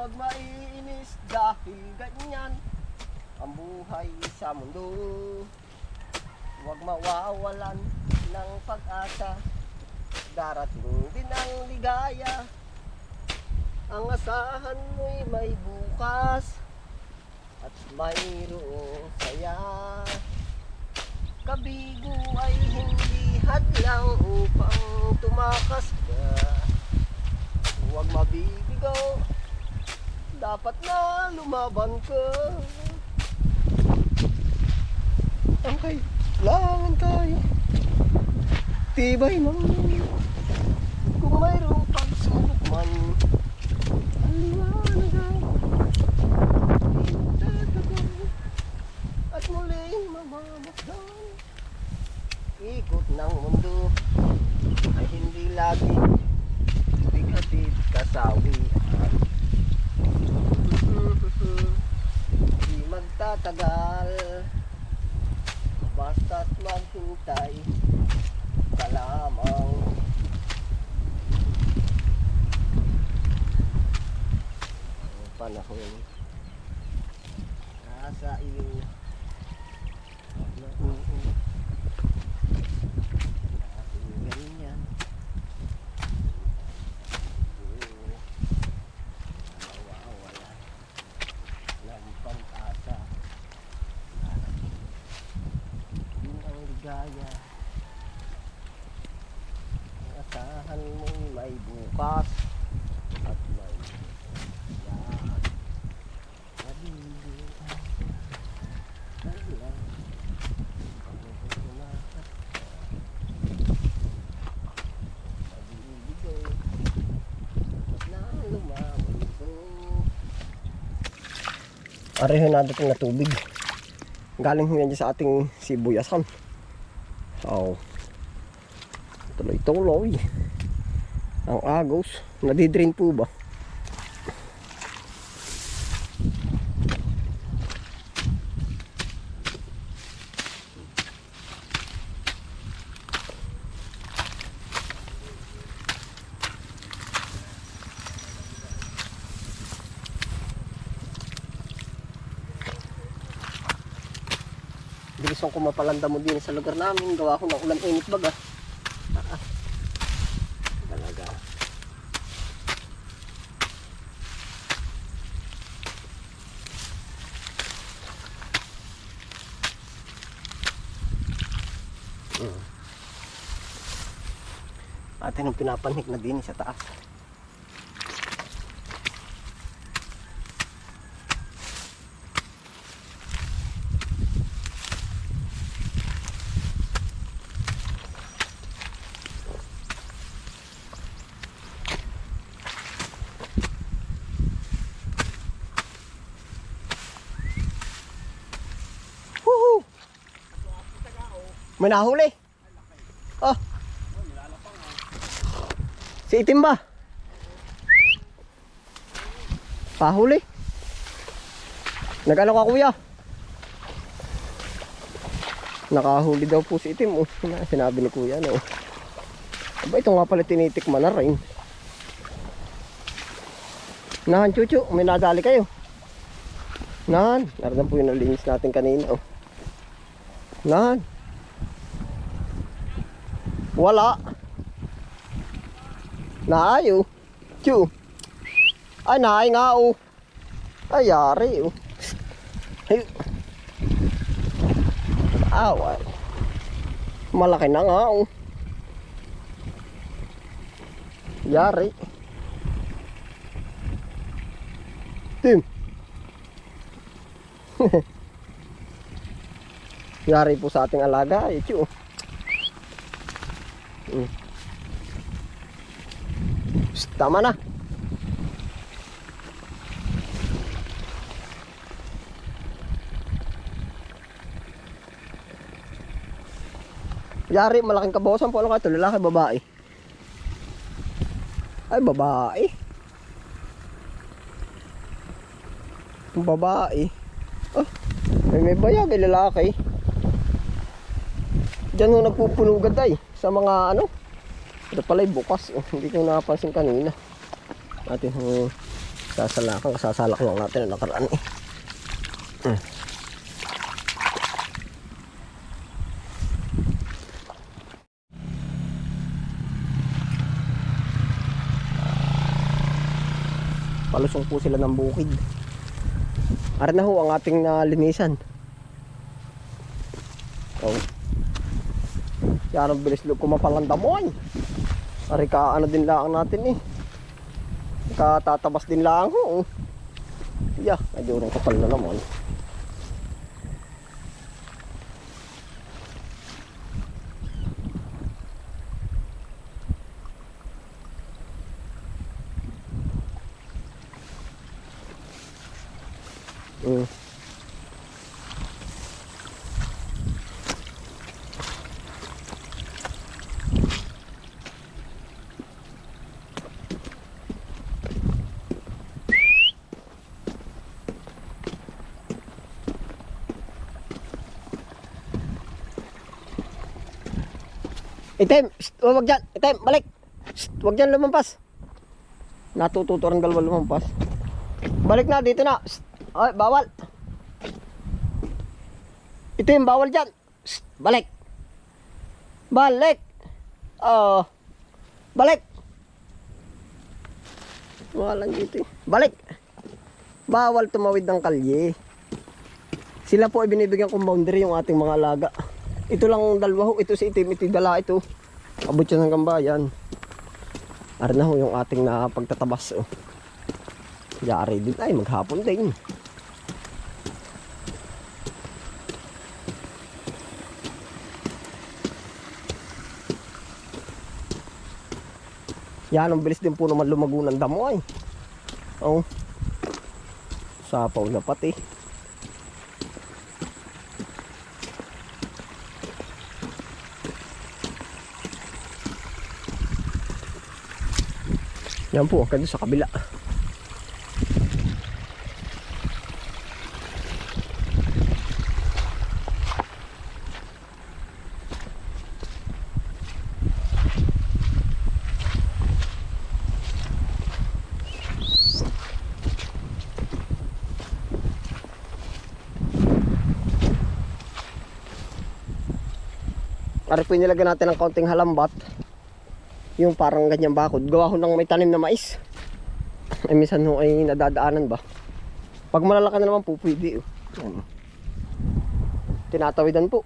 Huwag maiinis dahil ganyan ang buhay sa mundo. Huwag mawawalan ng pag-asa. Darating din ang ligaya. Ang asahan mo'y may bukas at mayroong saya. Kabigo ay hindi hadlang upang tumakas ka. Huwag mabibigaw, dapat na lumaban ka. Ang kailangan tayo, tibay ng kung mayroong pagsubok man. Ang liwanag ang di magtatagal at muling mamamasdan. Ikot ng mundo ay hindi lagi bighatid kasawian. Di magtatagal basta't maghintay ka lamang. Ang panahon nasa iyo nauuwi dahil ganyan Oo. nawawala ng pag-asa yun ang asahan mo'y may bukas at may at na dating na tubig. Galing ho yan sa ating sibuyasan oh. Tuloy-tuloy. Ang agos. Nadidrain po ba Bilis ko mapalanda mo din sa lugar namin. Gawa ko ng ulan init baga. Ah, ah. Talaga. Mm. Atin ang pinapanhik na din sa taas. Woohoo! May nahuli. Oh. Si itim ba? Pahuli. Nagano ka kuya? Nakahuli daw po si itim. Oh. Sinabi ni kuya. No? Aba, ito nga pala tinitikman na rin. Nahan, chuchu. May nadali kayo. Nahan. Naroon po yung nalinis natin kanina. Oh. Nahan. Wala. Naayo. Chu. Ay, naay nga oh. Ay, yari oh. Ay. Aw, ay. Malaki na nga oh. Yari. Tim. Yari po sa ating alaga, eh, chu. Mm. Tama na. Yari, malaking kabawasan po. Ano ka? Lalaki, babae? Ay, babae. Babae. Oh, may may bayag, ay lalaki. Diyan ho nagpupulugad ay sa mga ano. Ito pala bukas. Oh, hindi ko napansin kanina. Atin ho Sasalakan, sasalak lang natin ang nakaraan eh. Hmm. Palusong po sila ng bukid. Ara na ho ang ating nalinisan. Oh. Yan ang bilis kumapalanda mo ay. Ari ka ano din lang natin eh. Katatabas din lang ho. oh. Yeah, medyo urong kapal na naman. Mm. Item, Shh, wag dyan. Item, balik. Shh, wag dyan lumampas. Natututo ang dalawa lumampas. Balik na, dito na. Shh, Ay, bawal. Item, bawal dyan. Shh, balik. Balik. Oh. balik. Walang dito eh. Balik. Bawal tumawid ng kalye. Sila po ay binibigyan kong boundary yung ating mga alaga. Ito lang ang dalawa ho. Ito si itim, ito dala ito. Abot siya ng gambayan. Ara na ho yung ating na pagtatabas. Oh. Yari din ay maghapon din. Yan ang bilis din po naman lumago ng damo ay. Oh. Sapaw na pati. Yan po, hanggang doon sa kabila. Ari po nilagyan natin ng kaunting halambat. Yung parang ganyan bakod. Gawa ho ng may tanim na mais. Ay minsan ho ay nadadaanan ba. Pag malalaki na naman po pwede. Oh. Yan. Tinatawidan po.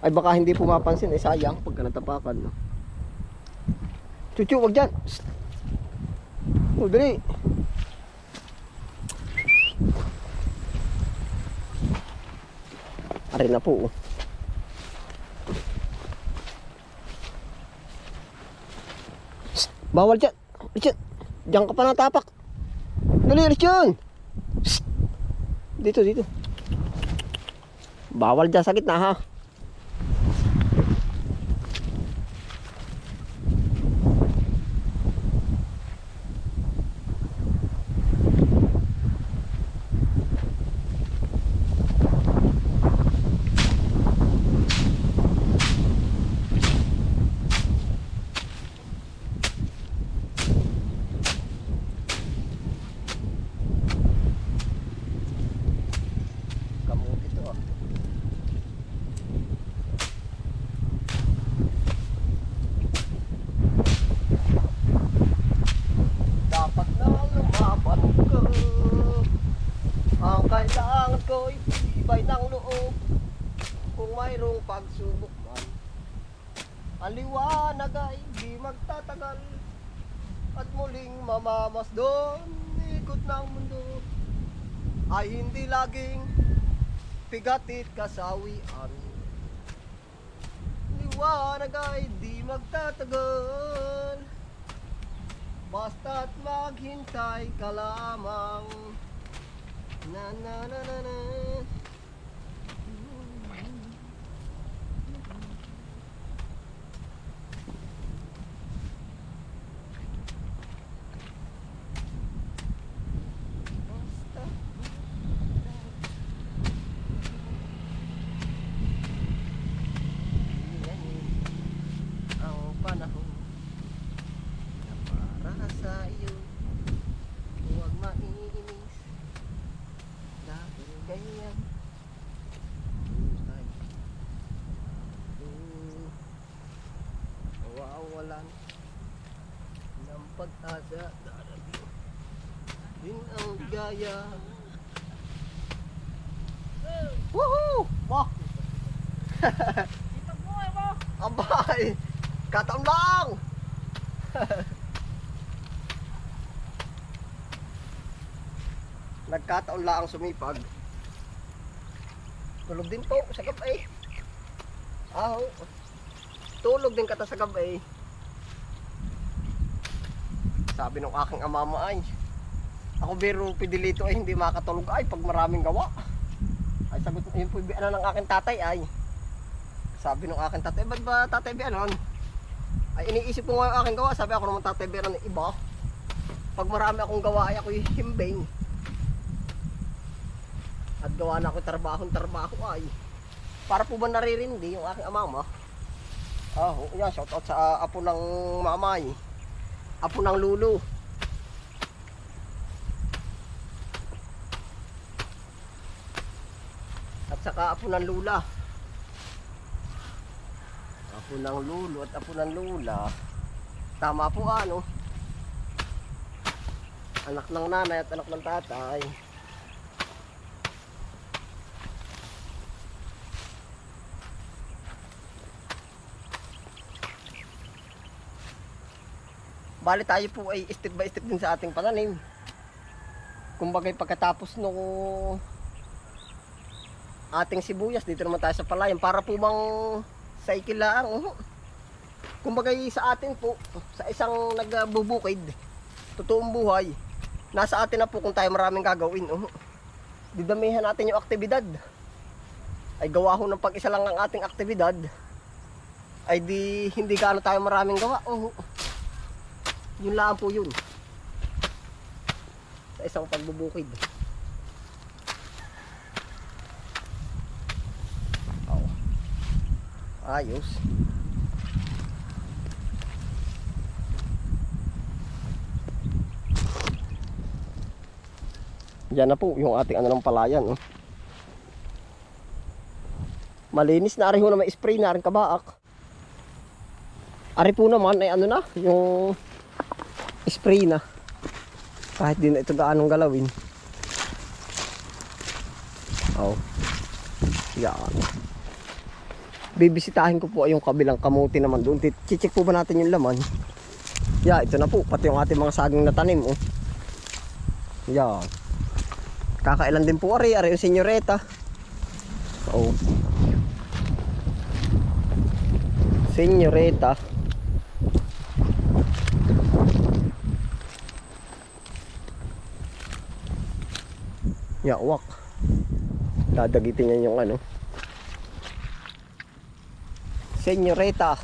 Ay baka hindi po mapansin. Ay sayang pagka natapakan. No? Chuchu, wag dyan. Oh, dali. Na po. Oh. Bawal dyan. Richard, diyan ka pa natapak. Dali, Richard. Dito, dito. Bawal dyan sa gitna, ha? Kamuti to, ah. Dapat na lumaban ka Ang kailangan ko'y tibay ng loob. Kung mayroong pagsubok man Ang liwanag ay di magtatagal. At muling mamamasdon Ikot ng mundo. Ay hindi laging Pigatit kasawian. Liwanag ay di magtatagal. Basta't maghintay ka lamang Na na na na na kawalan ng pag-asa din ang ligaya Woohoo! Wah! Dito po, eh, mo. Abay! Kataon lang! Nagkataon lang ang sumipag. Tulog din po sa gabay. Ah, oo. Tulog din kata sa gabay. Sabi ng aking amama ay, ako biro pidilito ay hindi makatulog ay pag maraming gawa. Ay sagot, yun po ano ng aking tatay ay. Sabi ng aking tatay, ba't ba tatay Bianon? Ay iniisip ko nga yung aking gawa, sabi ako naman tatay Bianon ng iba. Pag marami akong gawa ay ako himbing. At gawa na ako trabaho trabaho ay. Para po ba naririndi yung aking amama? Ah, oh, yan, shout out sa ah, apo ng mamay. Apo ng lulo. At saka apo ng lula. Apo ng lulo at apo ng lula. Tama po ano. Anak ng nanay at anak ng tatay. Bali tayo po ay step by step din sa ating pananim. Kumbaga pagkatapos nung ating sibuyas dito naman tayo sa palayan para po bang cycle lang. Oh. Kumbaga sa atin po sa isang nagbubukid totoong buhay nasa atin na po kung tayo maraming gagawin. Oh. Didamihan natin yung aktibidad. Ay gawa ho ng pag-isa lang ang ating aktibidad. Ay di hindi gaano tayo maraming gawa. Oh. Yun lang po yun. Sa isang pagbubukid. Oh. Ayos. Yan na po yung ating ano ng palayan. Oh. Malinis na rin ho na may spray na rin kabaak. Ari po naman ay ano na, yung spray na. Kahit din ito gaanong galawin. Oh. Yan. Bibisitahin ko po yung kabilang kamuti naman doon. Chichik po ba natin yung laman? Yeah, ito na po. Pati yung ating mga saging na tanim. Oh. Yan. Kakailan din po ari. Ari yung senyoreta. Oh. Senyoreta. Yawak. Dadagitin niya yung ano. Senyoreta.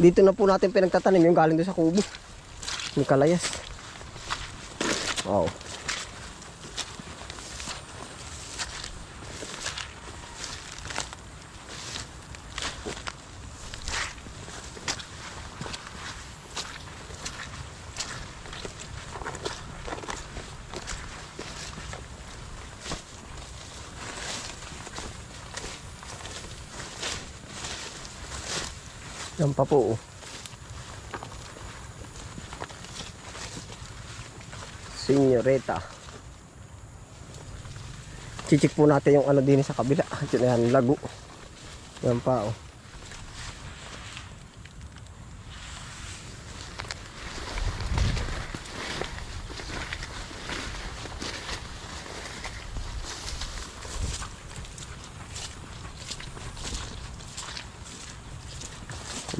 Dito na po natin pinagtatanim yung galing doon sa kubo. Yung kalayas. Wow. Yan pa po. oh. Senyoreta. Chichik po natin yung ano din sa kabila. Yan, lago. Yan pa oh.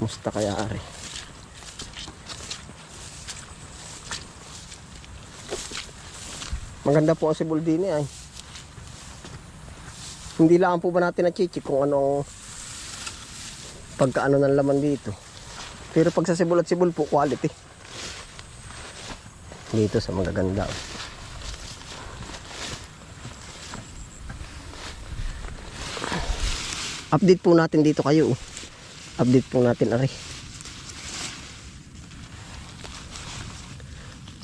Kumusta kaya ari? Maganda po ang sibol eh, ay. Hindi lang po ba natin na-chichik kung ano pagkaano ng laman dito. Pero pag sa sibol at sibol po, quality. Dito sa magaganda. Update po natin dito kayo. oh. Update po natin ari.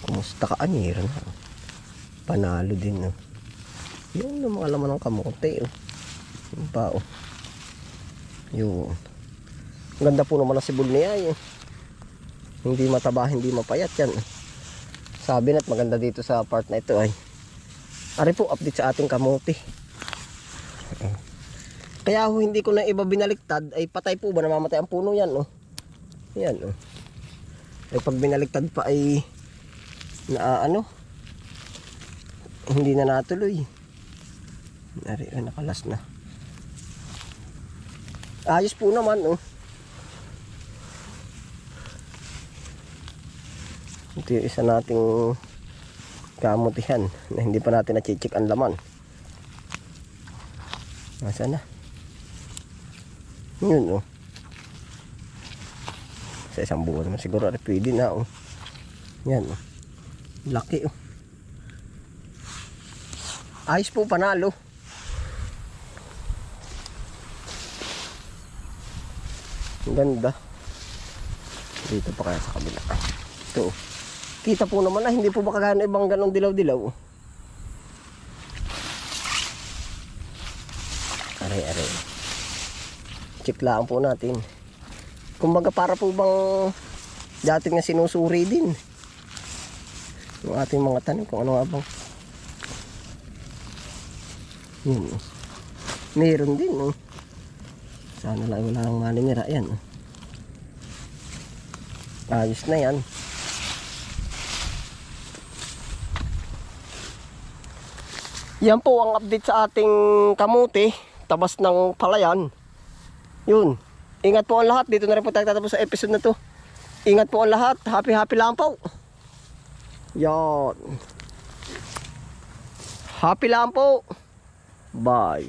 Kumusta ka anira na? Panalo din no. Yung mga mga laman ng kamote oh. Yung pa oh. Yun. Ang Ganda po naman ang sibol niya. Eh. Hindi mataba, hindi mapayat yan. Sabi na't maganda dito sa part na ito ay. Ari po, update sa ating kamote. Kaya ho, hindi ko na iba binaliktad, ay patay po ba, namamatay ang puno yan, oh. Yan, oh. Ay pag binaliktad pa ay, na ano, hindi na natuloy. Ari, oh, nakalas na. Ayos po naman, oh. Ito yung isa nating kamutihan na hindi pa natin na-check ang laman. Nasa na? Yun, oh. Sa isang buwan naman siguro ay pwede na, oh. Yan, oh. Laki, oh. Ayos po, panalo. Ang ganda. Dito pa kaya sa kabila. Ito, oh. Kita po naman na hindi po ba kagaya ng ibang ganong dilaw-dilaw. oh. Lang po natin. Kumbaga para po bang dati nga sinusuri din. Yung ating mga tanim kung ano nga bang. Yun. oh. Meron din. Oh. Sana lang wala lang maninira. Yan. oh. Ayos na yan. Yan po ang update sa ating kamuti, tabas ng palayan. Yun. Ingat po ang lahat. Dito na rin po tayo tatapos sa episode na to. Ingat po ang lahat. Happy happy po. Yan. Happy po. Bye.